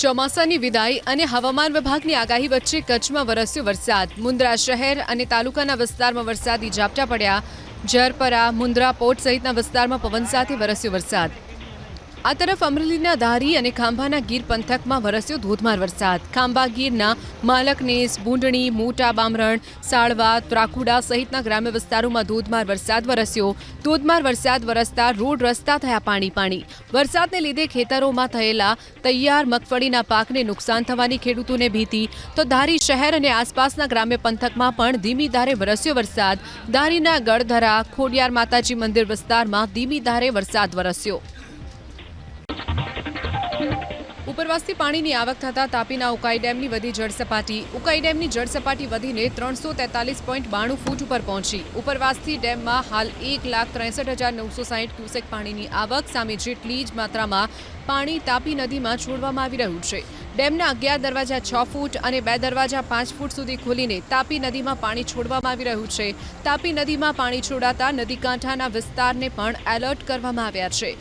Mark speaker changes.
Speaker 1: ચોમાસાની વિદાય અને હવામાન વિભાગની આગાહી વચ્ચે કચ્છમાં વરસ્યો વરસાદ. મુન્દ્રા શહેર અને તાલુકાના વિસ્તારમાં વરસાદી ઝાપટા પડ્યા. જરપરા મુન્દ્રા પોર્ટ સહિતના વિસ્તારમાં પવન સાથે વરસ્યો વરસાદ. આ તરફ અમરેલીના ધારી અને ખાંભાના ગીર પંથકમાં વરસ્યો ધોધમાર વરસાદ. ખાંભા ગીરના માલકનેસ બુંડણી મોટા બામરણ, સાળવા, ત્રાકુડા સહિતના ગ્રામ્ય વિસ્તારોમાં ધોધમાર વરસાદ વરસ્યો. ધોધમાર વરસાદ વરસતા રોડ રસ્તા થયા પાણી પાણી. વરસાદને લીધે ખેતરોમાં થયેલા તૈયાર મગફળીના પાકને નુકસાન થવાની ખેડૂતોને ભીતી. તો ધારી શહેર અને આસપાસના ગ્રામ્ય પંથકમાં પણ ધીમી ધારે વરસ્યો વરસાદ. ધારીના ગળધરા, ખોડિયાર માતાજી મંદિર વિસ્તારમાં ધીમી ધારે વરસાદ વરસ્યો. ઉપરવાસથી પાણીની આવક થતાં તાપીના ઉકાઈ ડેમની વધી જળસપાટી ઉકાઈ ડેમની જળસપાટી વધીને ત્રણસો તેતાલીસ પોઈન્ટ બાણું ફૂટ ઉપર પહોંચી. ઉપરવાસથી ડેમમાં હાલ એક લાખ ત્રેસઠ હજાર નવસો સાહીઠ ક્યુસેક પાણીની આવક સામે જેટલી જ માત્રામાં પાણી તાપી નદીમાં છોડવામાં આવી રહ્યું છે. ડેમના અગિયાર દરવાજા છ ફૂટ અને બે દરવાજા પાંચ ફૂટ સુધી ખોલીને તાપી નદીમાં પાણી છોડવામાં આવી રહ્યું છે. તાપી નદીમાં પાણી છોડાતા નદી કાંઠાના વિસ્તારને પણ એલર્ટ કરવામાં આવ્યા છે.